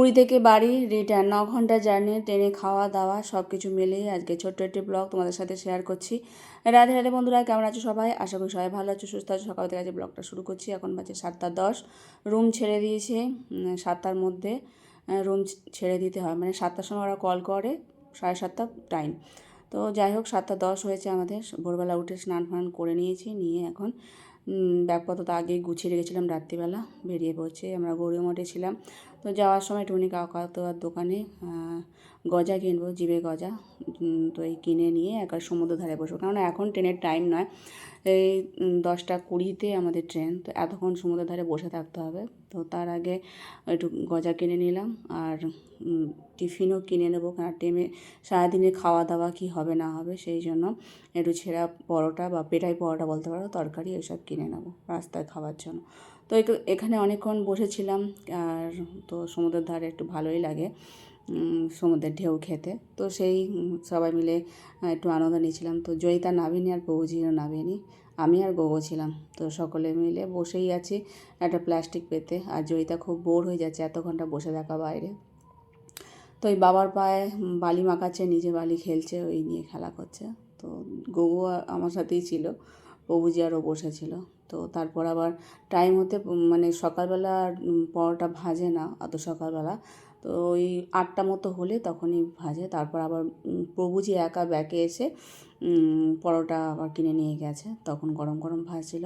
পুরী থেকে বাড়ি রিটার্ন ন ঘণ্টা জার্নি ট্রেনে খাওয়া দাওয়া সব কিছু মিলিয়ে আজকে ছোট্ট একটি ব্লগ তোমাদের সাথে শেয়ার করছি। রাধে রাধে বন্ধুরা, কেমন আছো সবাই? আশা করি সবাই ভালো আছো, সুস্থ আছো। সকাল থেকে আজকে ব্লগটা শুরু করছি। এখন বাজে সাতটা দশ। রুম ছেড়ে দিয়েছে সাতটার মধ্যে রুম ছেড়ে দিতে হয়। মানে সাতটার সময় ওরা কল করে, সাড়ে সাতটা টাইম তো যাই হোক, সাতটা দশ হয়েছে আমাদের। ভোরবেলা উঠে স্নান ফান করে নিয়েছি, নিয়ে এখন ব্যাগপত্র তো আগেই গুছিয়ে রেখেছিলাম রাত্রিবেলা, বেরিয়ে পড়ছে। আমরা গৌরী মঠে ছিলাম। তো যাওয়ার সময় টুনি কাকাতুয়ার দোকানে গজা কিনবো, জিবে গজা তো এই কিনে নিয়ে একবার সমুদ্র ধারে বসবো। কারণ এখন ট্রেনের টাইম নয়। এই দশটা কুড়িতে আমাদের ট্রেন, তো এতক্ষণ সমুদ্র ধারে বসে থাকতে হবে। তো তার আগে একটু গজা কিনে নিলাম আর টিফিনও কিনে নেব। কারণ ট্রেনে সারাদিনে খাওয়া দাওয়া কি হবে না হবে, সেই জন্য একটু ছেঁড়া পরোটা বা পেটাই পরোটা বলতে পারো, তরকারি এসব কিনে নেব রাস্তায় খাওয়ার জন্য। তো এখ- এখানে অনেকক্ষণ বসেছিলাম আর, তো সমুদ্রের ধারে একটু ভালোই লাগে। সমুদ্রের ঢেউ খেতে। তো সেই সবাই মিলে একটু আনন্দ নিয়েছিলাম। তো জয়িতা নাবিনি আর প্রভুজিও নাবিনি আমি আর গোগো ছিলাম। তো সকলে মিলে বসেই আছি একটা প্লাস্টিক পেতে। আর জয়িতা খুব বোর হয়ে যাচ্ছে এত ঘণ্টা বসে থাকা বাইরে। তো ওই বাবার পায়ে বালি মাখাচ্ছে, নিজে বালি খেলছে, ওই নিয়ে খেলা করছে। তো আ- আমার সাথেই ছিল। প্রভুজি আরও বসেছিল। তো তারপর আবার টাইম হতে মানে সকালবেলা পরোটা ভাজে না, অত সকালবেলা। তো ওই আটটা মতো হলে তখনই ভাজে। তারপর আবার প্রভুজি একা ব্যাকে এসে পরোটা আবার কিনে নিয়ে গেছে। তখন গরম গরম ভাজছিল।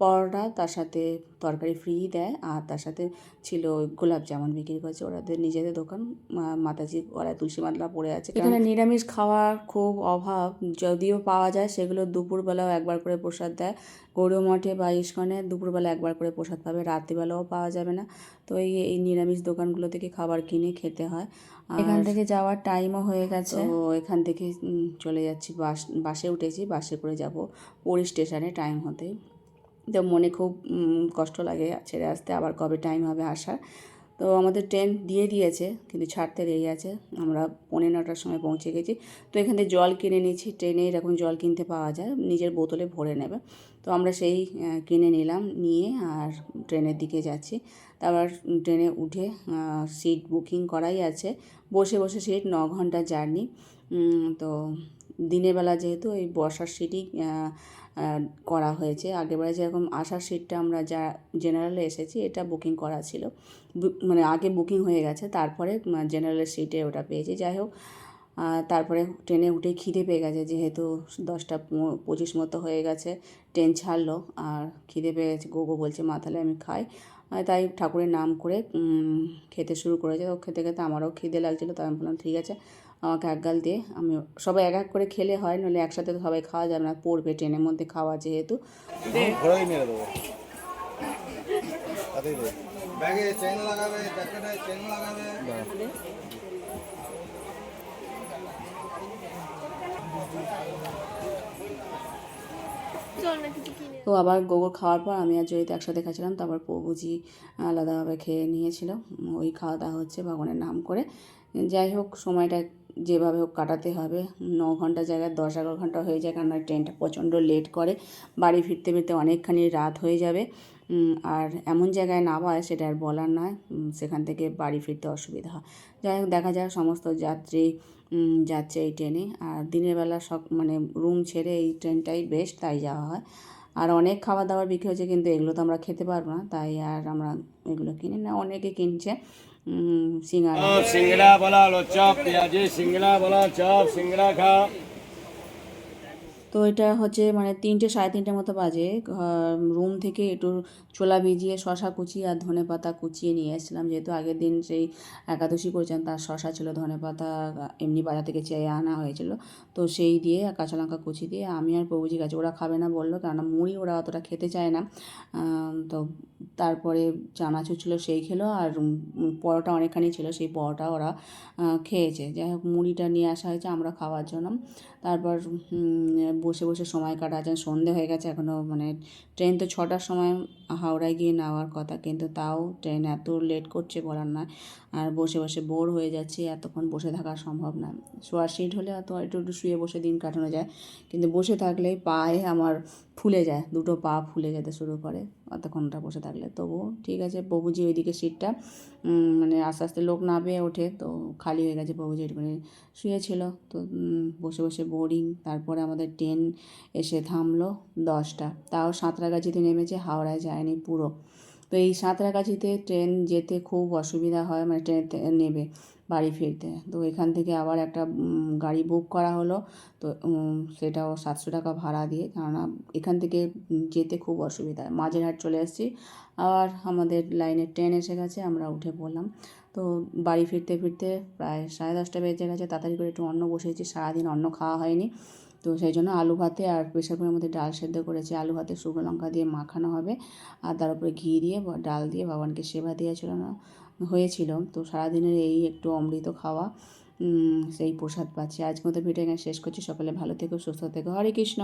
পরোটা তার সাথে তরকারি ফ্রি দেয় আর তার সাথে ছিল গোলাপ জামুন বিক্রি করছে ওরাদের নিজেদের দোকান। মাতাজি, ওরা তুলসী মাতলা পড়ে আছে। এখানে নিরামিষ খাওয়ার খুব অভাব। যদিও পাওয়া যায়, সেগুলো দুপুরবেলাও একবার করে প্রসাদ দেয়। গৌরী মঠে বা ইস্কনে দুপুরবেলা একবার করে প্রসাদ পাবে, রাত্রিবেলাও পাওয়া যাবে না। তো এই এই নিরামিষ দোকানগুলো থেকে খাবার কিনে খেতে হয়। এখান থেকে যাওয়ার টাইমও হয়ে গেছে। তো এখান থেকে চলে যাচ্ছি বাস বাসে উঠেছি বাসে করে যাব পুরী স্টেশনে টাইম হতে। তো মনে খুব কষ্ট লাগে ছেড়ে আসতে আবার কবে টাইম হবে আসার। তো আমাদের ট্রেন দিয়ে দিয়েছে, কিন্তু ছাড়তে দেরি আছে। আমরা পৌনে নটার সময় পৌঁছে গেছি। তো এখান থেকে জল কিনে নিয়েছি ট্রেনে এরকম জল কিনতে পাওয়া যায়, নিজের বোতলে ভরে নেবে। তো আমরা সেই কিনে নিলাম, নিয়ে আর ট্রেনের দিকে যাচ্ছি। তারপর ট্রেনে উঠে সিট বুকিং করাই আছে। বসে বসে সিট ন ঘণ্টা জার্নি তো দিনের বেলা যেহেতু এই বসার সিটই করা হয়েছে। আগেরবারে যেরকম আসার সিটটা আমরা যা জেনারেলে এসেছি, এটা বুকিং করা ছিল। মানে আগে বুকিং হয়ে গেছে, তারপরে জেনারেলের সিটে ওটা পেয়েছি। যাই হোক তারপরে ট্রেনে উঠে খিদে পেয়ে গেছে, যেহেতু দশটা পঁচিশ মতো হয়ে গেছে, ট্রেন ছাড়লো, আর খিদে পেয়ে গেছে, গোগো বলছে, মা, তাহলে আমি খাই। তাই ঠাকুরের নাম করে খেতে শুরু করেছে। তো খেতে খেতে আমারও খিদে লাগছিল, তাই আমি বললাম, ঠিক আছে। আমাকে এক গাল দিয়ে আমি সবাই এক এক করে খেলে হয় নইলে একসাথে তো সবাই খাওয়া যাবে না পড়বে ট্রেনের মধ্যে খাওয়া যেহেতু। চেন লাগাবে জ্যাকেটে চেন লাগাবে। তো আবার গোবর খাওয়ার পর আমি আর জয়িতা একসাথে খাচ্ছিলাম, তারপর প্রভুজি আলাদাভাবে খেয়ে নিয়েছিল। ওই খাওয়া দাওয়া হচ্ছে ভগবানের নাম করে। যাই হোক, সময়টা যেভাবে হোক কাটাতে হবে। ন ঘণ্টা জায়গায়, দশ এগারো ঘণ্টা হয়ে যায় কারণ ট্রেনটা প্রচণ্ড লেট করে। বাড়ি ফিরতে ফিরতে অনেকখানি রাত হয়ে যাবে। আর এমন জায়গায় না নামায় সেটা আর বলার নয়। সেখান থেকে বাড়ি ফিরতে অসুবিধা হয়। যাই হোক, দেখা যায় সমস্ত যাত্রী যাচ্ছে এই ট্রেনে। আর দিনের বেলা সব মানে রুম ছেড়ে এই ট্রেনটাই বেস্ট তাই যাওয়া হয়। আর অনেক খাবার দাবার বিক্রি হয়েছে, কিন্তু এগুলো তো আমরা খেতে পারব না। তাই আর আমরা এগুলো কিনি না। অনেকে কিনছে সিঙ্গারা। সিঙ্গড়া বলা চপ পেঁয়াজি, সিঙ্গড়া বলা চপ, সিঙ্গড়া খাও তো এটা হচ্ছে মানে তিনটে, সাড়ে তিনটের মতো বাজে। রুম থেকে একটু ছোলা ভিজিয়ে শশা কুচিয়ে আর ধনে পাতা কুচিয়ে নিয়ে এসেছিলাম। যেহেতু আগের দিন সেই একাদশী করেছেন তার শশা ছিল, ধনে পাতা এমনি বাজার থেকে চেয়ে আনা হয়েছিল। তো সেই দিয়ে কাঁচা লঙ্কা কুচি দিয়ে আমি আর প্রভুজি গাছে ওরা খাবে না বলল, কেননা মুড়ি ওরা অতটা খেতে চায় না। তো তারপরে চানাচুর ছিল, সেই খেলো আর পরোটা অনেকখানি ছিল, সেই পরোটা ওরা খেয়েছে। যাই হোক, মুড়িটা নিয়ে আসা হয়েছে, আমরা খাওয়ার জন্য। তারপর বসে বসে সময় কাটাচ্ছেন সন্ধে হয়ে গেছে এখনও মানে ট্রেন তো ছটার সময় হাওড়ায় গিয়ে নেওয়ার কথা, কিন্তু তাও ট্রেন এত লেট করছে বলার না আর বসে বসে বোর হয়ে যাচ্ছে, এতক্ষণ বসে থাকা সম্ভব না। শোয়ার সিট হলে হয়তো একটু একটু শুয়ে বসে দিন কাটানো যায়, কিন্তু বসে থাকলে পায়ে আমার ফুলে যায়, দুটো পা ফুলে যেতে শুরু করে অতক্ষণটা বসে থাকলে। তবুও ঠিক আছে বাবুজি ওইদিকে সিটটা মানে আস্তে আস্তে লোক না পেয়ে ওঠে। তো খালি হয়ে গেছে বাবুজি মানে শুয়েছিল তো বসে বসে বোরিং তারপরে আমাদের ট্রেন এসে থামলো দশটা। তাও সাঁতরাগাছিতে নেমেছে, হাওড়ায় যায়নি পুরো। তো এই সাঁতরাগাছিতে ট্রেন যেতে খুব অসুবিধা হয় মানে ট্রেন নেবে। বাড়ি ফিরতে। তো এখান থেকে আবার একটা গাড়ি বুক করা হলো। তো সেটাও সাতশো টাকা ভাড়া দিয়ে। কেননা এখান থেকে যেতে খুব অসুবিধা। মাঝেরহাট চলে এসেছি। আবার আমাদের লাইনের ট্রেন এসে গেছে, আমরা উঠে পড়লাম। তো বাড়ি ফিরতে ফিরতে প্রায় সাড়ে দশটা বেজে গেছে। তাড়াতাড়ি করে একটু অন্ন বসেছি সারাদিন অন্ন খাওয়া হয়নি। তো সেই জন্য আলু ভাতে আর প্রেশার কুকারের মধ্যে ডাল সেদ্ধ করেছি। আলু ভাতে শুকনো লঙ্কা দিয়ে মাখানো হবে আর তার উপরে ঘি দিয়ে ডাল দিয়ে ভগবানকে সেবা দিয়েছিল না হয়েছিল। তো সারাদিনের এই একটু অমৃত খাওয়া সেই প্রসাদ পাচ্ছি। আজকে মতো ভিডিও শেষ করছি। সকলে ভালো থেকো, সুস্থ থেকো। হরে কৃষ্ণ।